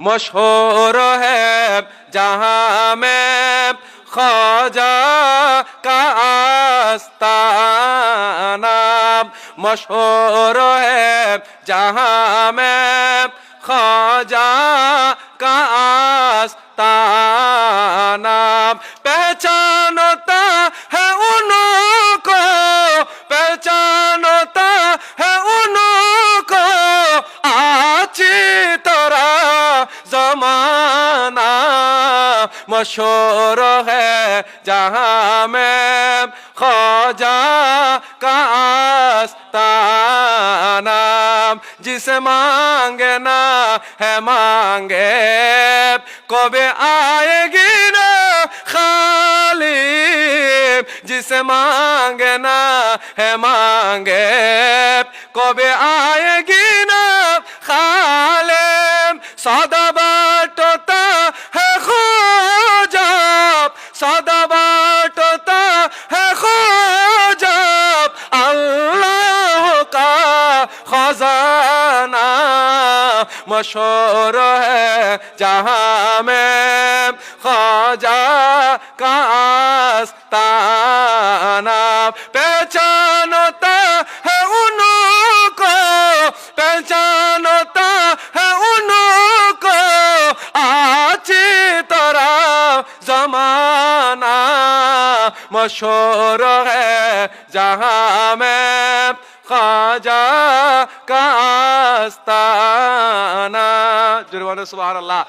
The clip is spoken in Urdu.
مشہور ہے جہاں میں خواجہ کا آستانہ مشہور ہے جہاں میں خواجہ کا آستانہ زمانہ مشہور ہے جہاں میں خواجہ کا آستانہ جسے مانگنا ہے مانگے کب آئے گی نا خالی جسے مانگنا ہے مانگے کب آئے گی نا خالی سادا باٹتا ہے خوجاب سادا باٹتا ہے خوجاب اللہ کا خزانہ مشہور ہے جہاں میں خواجہ کا آستانہ مشہور ہے جہاں میں خواجہ کا آستانہ جرمان سبحان اللہ۔